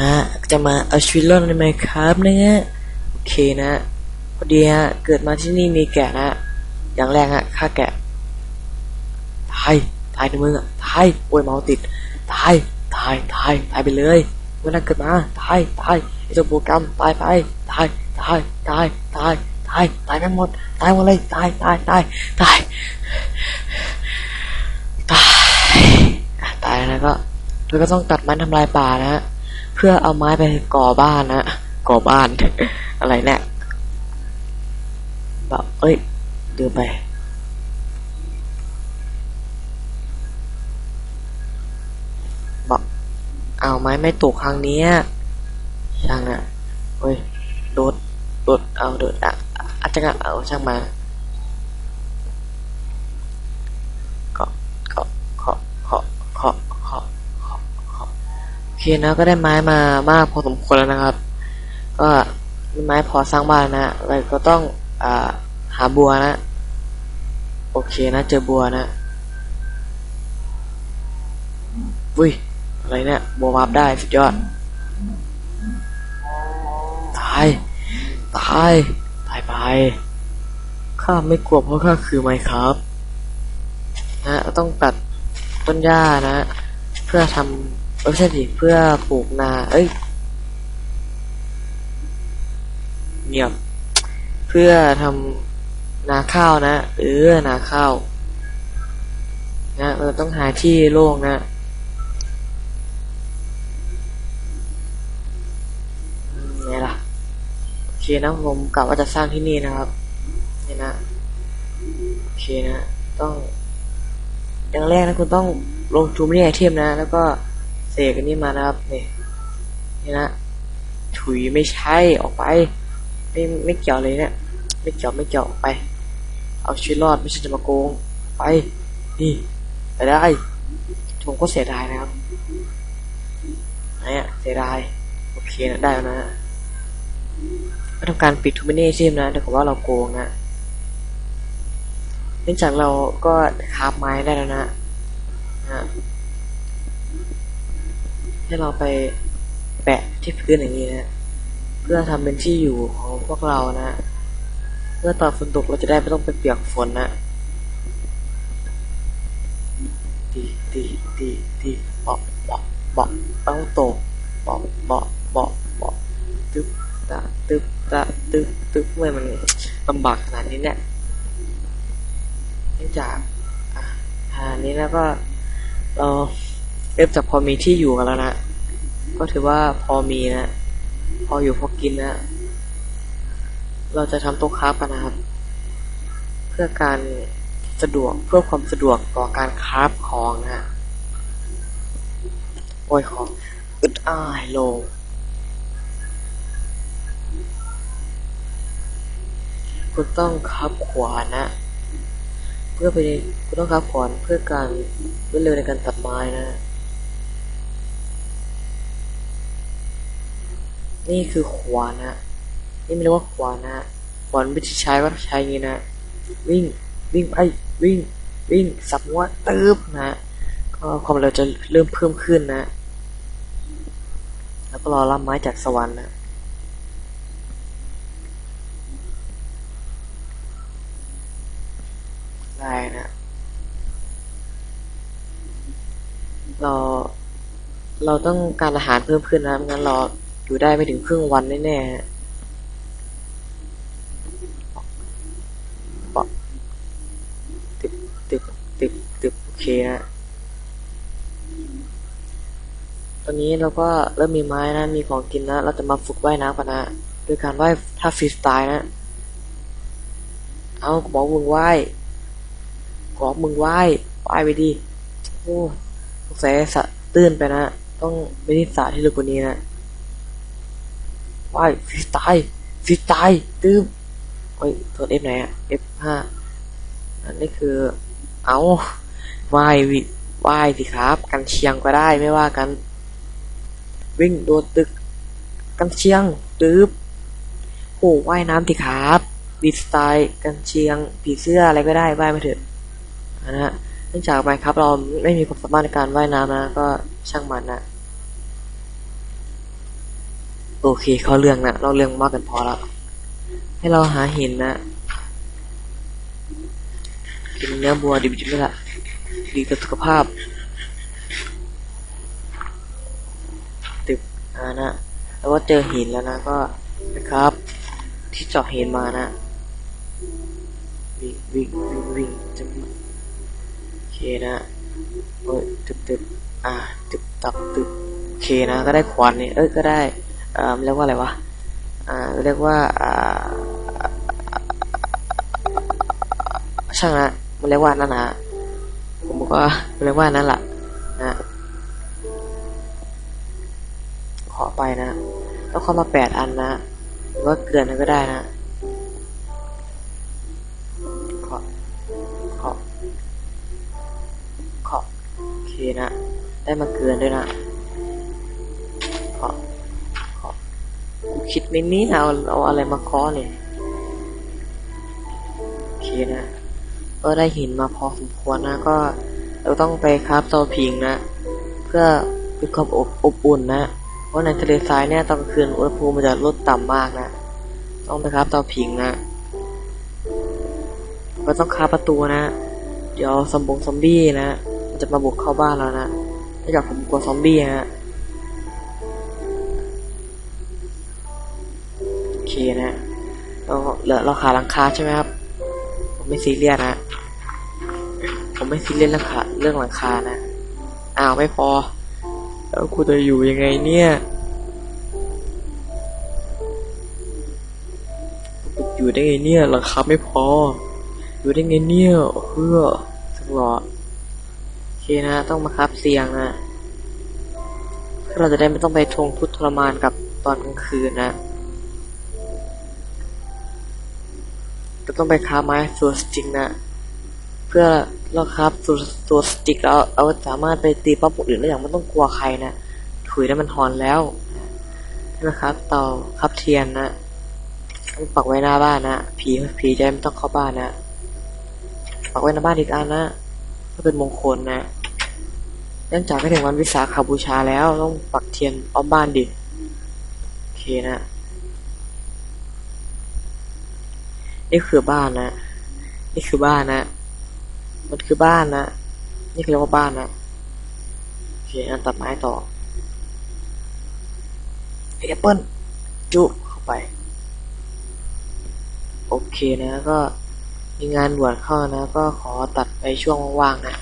ฮะจะมาเอาชีวิตรอดในไมครับนะฮะโอเคนะพอดีฮะเกิดมาที่นี่มีแกะนะอย่างแรกฮะฆ่าแกะตายตายในมึงอะตายโอ้ยเมาติดตายตายตายตายไปเลยเวลาเกิดมาตายตายไอ้เจ้าโปรแกรมตายไปตายตายตายตายตายตายกันหมดตายหมดเลยตายตายตายตายตายตายแล้วก็เราก็ต้องตัดไม้ทำลายป่านะฮะ เพื่อเอาไม้ไปก่อบ้านนะก่อบ้าน อะไรเนี่ยแบบเอ้ยเดือไปบอกเอาไม้ไม่ตกครั้งนี้ช่างอะเฮ้ยโดดโดดเอาโดดอะอาจจะเอาช่างมาเกาะเกาะเคาะเคาะเคาะเคาะเคาะเคาะโอ เคนะก็ได้ไม้มามากพอสมควรแล้วนะครับ ก็ไม้พอสร้างบ้านนะเราก็ต้องอาหาบัวนะ โอเคนะ เจอบัวนะวุ้ยอะไรเนี่ยบัววาร์ปได้สุดยอด ตาย ตาย ตายไปข้าไม่กลัวเพราะข้าคือไมครับนะต้องตัดต้นหญ้านะ เพื่อทำ ไม่ใช่ดิเพื่อปลูกนา เอ้ยเงียบเพื่อทำนาข้าวนะ เออ นาข้าว นะเราต้องหาที่โล่งนะไงล่ะ โอเคนะผมกะว่าจะสร้างที่นี่นะครับนี่นะ โอเคนะ ต้องอย่างแรกนะคุณต้องลงทุนในไอเทมนะ แล้วก็ เสกอันนี้มานะครับนี่นี่นะถุยไม่ใช่ออกไป ไม่ไม่เกี่ยวเลยเนี่ยไม่เกี่ยวไม่เกี่ยวออกไป เอาชีวิตรอดไม่ใช่จะมาโกงไปนี่ไปได้ผมก็เสียดายนะครับนี่เสียดายโอเคนะได้แล้วนะก็ทำการปิดทูมิเน่ซิมนะแต่ผมว่าเราโกงนะเนื่องจากเราก็คาบไม้ได้แล้วนะนะ ให้เราไปแปะที่พื้นอย่างนี้นะเพื่อทำเป็นที่อยู่ของพวกเรานะเมื่อตอนฝนตกเราจะได้ไม่ต้องไปเปียกฝนนะตีตีตีตีเบาะเบาะเบาะต้องตกเบาะเบาะเบาะเบาะตึ๊บตะตึ๊บตะตึ๊บตึ๊บเมื่อมันลำบากขนาดนี้เนี่ยเนื่องจากอะอันนี้แล้วก็เรา เริ่มจากพอมีที่อยู่กันแล้วนะ ก็ถือว่าพอมีนะ พออยู่พอกินนะ เราจะทำโต๊ะค้าฟกันนะครับ เพื่อการสะดวกเพื่อความสะดวกต่อการคราฟของนะฮะโอ้ยของอึดอ้ายโลงคุณต้องคราฟขวานนะ เพื่อไปคุณต้องคราฟขวานเพื่อการรวดเร็วในการตัดไม้นะ นี่คือขวานะ นี่ไม่เรียกว่าขวานะขวานวิธีใช้ใช้อย่างนี้นะ วิ่งวิ่งไปวิ่งวิ่งสับหัวตืบนะก็ความเร็วจะเริ่มเพิ่มขึ้นนะ แล้วก็รอรับไม้จากสวรรค์นะได้นะเราเราต้องการอาหารเพิ่มขึ้นนะไม่งั้นเรา อยู่ได้ไม่ถึงครึ่งวันแน่ๆตึบตึบตึบตึบโอเคฮะตอนนี้เราก็เริ่มมีไม้นะ มีของกินนะ เราจะมาฝึกว่ายน้ำกันนะโดยการว่ายท่าฟรีสไตล์นะ เอาบอมึงว่ายบอมึงว่ายว่ายไปดิโอ้สงสัยสะตื้นไปนะ ต้องไปที่สระที่ลึกกว่านี้นะ ว่ายฟรีสไตล์ฟรีสไตล์ตื้มเฮ้ยตัว F ไหนอะ F5 อันนี้คือ เอาว่ายวิว่ายสิครับ กันเชียงก็ได้ไม่ว่ากัน วิ่งโดดตึก กันเชียงตื้มโอ้ว่ายน้ำสิครับฟรีสไตล์กันเชียงผีเสื้ออะไรก็ได้ว่ายมาเถอะนะฮะเนื่องจากไปครับเราไม่มีความสามารถในการว่ายน้ำนะ ก็ช่างมันนะ โอเคเข้าเรื่องนะเราเรื่องมากกันพอแล้ว ให้เราหาหินนะกินเนื้อบัวดิบๆนี่แหละดีต่อสุขภาพตึบอ่านะ แล้วก็เจอหินแล้วนะก็นะครับ ที่เจาะหินมานะวิ่งวิ่งวิ่งวิ่งจะโอเคนะโอ้ยตึบตึบอ่าตึบตับตึบโอเคนะ ก็ได้ควันนี่เอ้ยก็ได้ เรียกว่าอะไรวะอ่าเรียกว่าช่างนะมันเรียกว่านั่นนะผมก็เรียกว่านั่นแหละนะขอไปนะแล้วเข้ามาแปดอันนะหรือว่าเกินนั้นก็ได้นะขอขอขอโอเคนะ ได้มาเกินด้วยนะขอ คิดไม่นี้เอาเอาอะไรมาเคอเนี่ยโอเคนะก็ได้หินมาพอสมควรนะก็เราต้องไปคราฟเตาผิงนะ เพื่อเป็นความอบอบอุ่นนะเพราะในทะเลทรายเนี่ยตอนกลางคืนอุณหภูมิมันจะลดต่ำมากนะ ต้องไปคราฟเตาผิงนะ ก็ต้องคาประตูนะ เดี๋ยวซอมบงซอมบี้นะมันจะมาบุกเข้าบ้านเรานะถ้าอยากผมกลัวซอมบี้ฮะ เคนะเราเหลือราขาหลังคาใช่ไหมครับ ผมไม่ซีเรียสนะ ผมไม่ซีเรียสเรื่องขาเรื่องหลังคานะอ้าวไม่พอ แล้วกูจะอยู่ยังไงเนี่ยอยู่ได้ไงเนี่ยหลังคาไม่พอ อยู่ได้ไงเนี่ยเพื่อสักหลอดโอเคนะต้องมาคับเสียงนะเราจะได้ไม่ต้องไปทงทุกทรมานกับตอนกลางคืนนะ ก็ต้องไปค้าไม้ตัวสติกนะ เพื่อเราครับตัวตัวสติกแล้วเราสามารถไปตีป้อมปอื่นได้อย่างไม่ต้องกลัวใครนะถุยได้มันหอนแล้วนะครับเตาครับเทียนนะต้องปักไว้หน้าบ้านนะผีผีจะไม่ต้องเข้าบ้านนะปักไว้ในบ้านอีกอันนะเพื่อเป็นมงคลนะเนื่องจากไม่ถึงวันวิสาขบูชาแล้วต้องปักเทียนอ้อมบ้านดิโอเคนะ นี่คือบ้านนะ นี่คือบ้านนะ มันคือบ้านนะ นี่คือเรียกว่าบ้านนะโอเคอันตัดไม้ต่อแอปเปิลจุเข้าไป โอเคนะก็มีงานด่วนเข้านะ ก็ขอตัดไปช่วงว่างๆนะ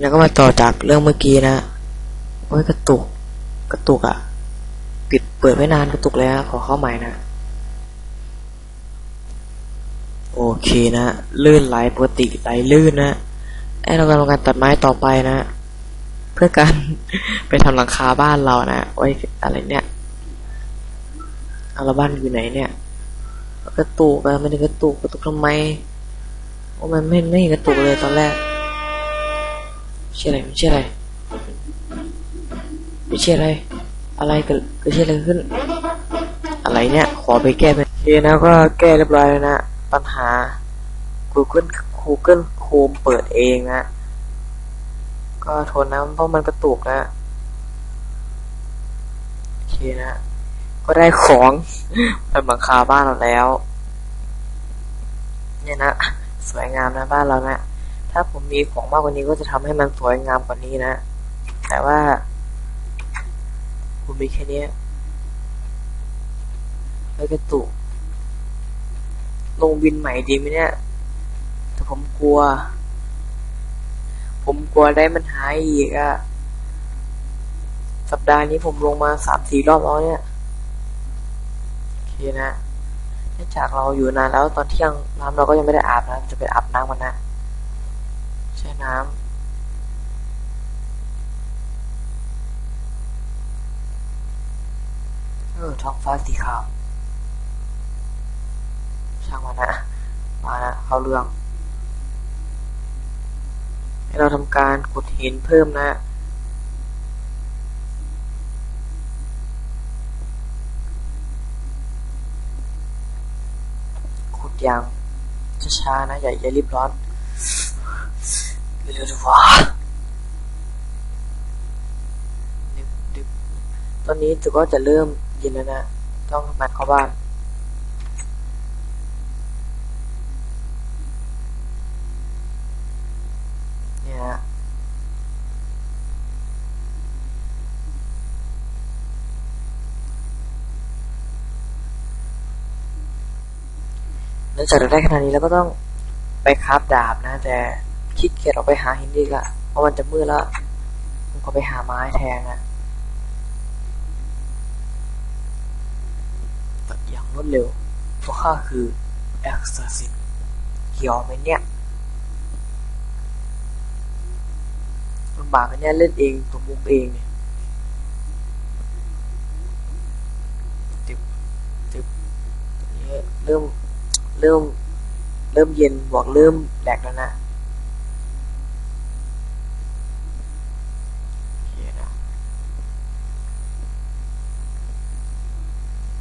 แล้วก็มาต่อจากเรื่องเมื่อกี้นะโอ้ยกระตุก กระตุกอะ่ะ ปิดเปิดไม่นานกระตุกเลยนะขอเข้าใหม่นะ โอเคนะลื่นไหลปกติไหลลื่นนะไอเรากำลังการตัดไม้ต่อไปนะ เพื่อการ ไปทำหลังคาบ้านเรานะไว้อะไรเนี่ยเอาละบ้านอยู่ไหนเนี่ย กระตุกอะไม่ได้กระตุกกระตุกทำไมโอ้มันไม่ไม่เห็นกระตุกเลยตอนแรกเชื่ออะไรไม่เชื่ออะไรไม่เชื่ออะไร อะไรเกิดเกิดชื่ออะไรขึ้น อะไรเนี่ย ขอไปแก้ไปโอเคนะก็แก้เรียบร้อยแล้วนะ ปัญหา Google Google Chrome เปิดเองนะ ก็ทนนะเพราะมันกระตุกนะโอเคนะ ก็ได้ของไปบังคาบ้านเราแล้ว เนี่ยนะ สวยงามนะบ้านเรานะ ถ้าผมมีของมากกว่านี้ก็จะทำให้มันสวยงามกว่านี้นะ แต่ว่าผมมีแค่นี้แล้วกระตุก ลงบินใหม่ดีไหมเนี่ย แต่ผมกลัว ผมกลัวได้มันหายอีกอะสัปดาห์นี้ผมลงมาสามสี่รอบแล้วเนี่ยโอเคนะเนื่องจากเราอยู่นานแล้วตอนเที่ยงน้ำเราก็ยังไม่ได้อาบนะจะไปอาบน้ำกันนะใช้น้ำเออท้องฟ้าสีขาว นะมานะเข้าเรื่อง ให้เราทำการขุดหินเพิ่มนะขุดอย่างช้าๆนะ อย่าอย่ารีบร้อนเร็วๆดีกว่าดึบดึบตอนนี้จะก็จะเริ่มเย็นแล้วนะ ต้องทำงานเข้าบ้าน เนื่องจากเราได้ขนาดนี้แล้วก็ต้องไปคราฟดาบนะ แต่ขี้เกียจออกไปหาหินดีกอะเพราะมันจะมืดแล้วผมก็ไปหาไม้แทนนะตัดอย่างรวดเร็ว เพราะข้าคือแอ็กซ์ซิสเกี่ยวไหมเนี่ยลำบากกันเนี่ยเล่นเองตัวมุกเองเนี่ยติบติบตอนนี้เริ่ม เริ่ม เริ่มเย็นบอกเริ่มแหลกแล้วนะ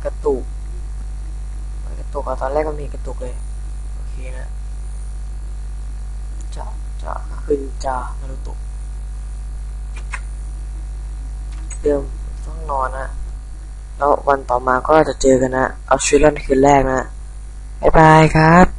กระตุกกระตุกอะตอนแรกมันมีกระตุกเลย โอเคนะจะจะขึ้นจะนารุโตะเดิมต้องนอนนะแล้ววันต่อมาก็จะเจอกันนะ เอาชีวิตรอดในคืนแรกนะ บ๊ายบายครับ